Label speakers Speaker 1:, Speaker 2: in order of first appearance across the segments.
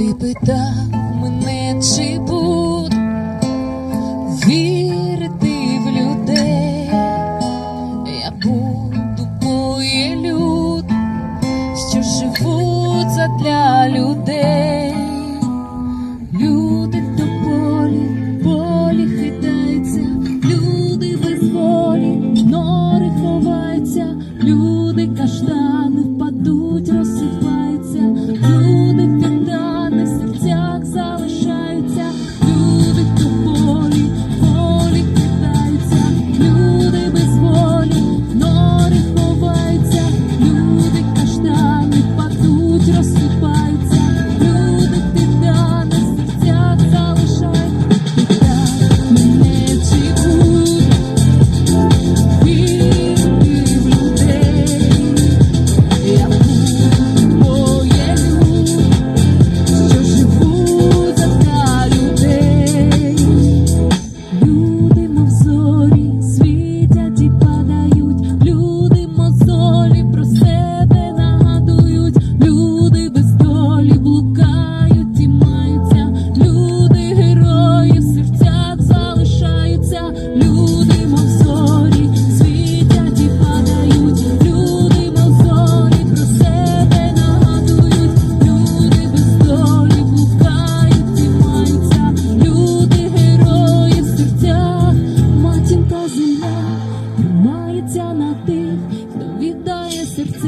Speaker 1: Ти питав мене, чи буду вірити в людей, я буду боєлюд, що живуть задля людей.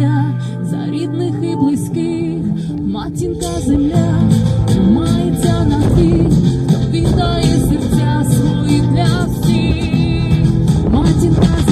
Speaker 1: життя, за рідних і близьких, матінка земля тримається на тих, хто серця свої для всіх, матінка земля.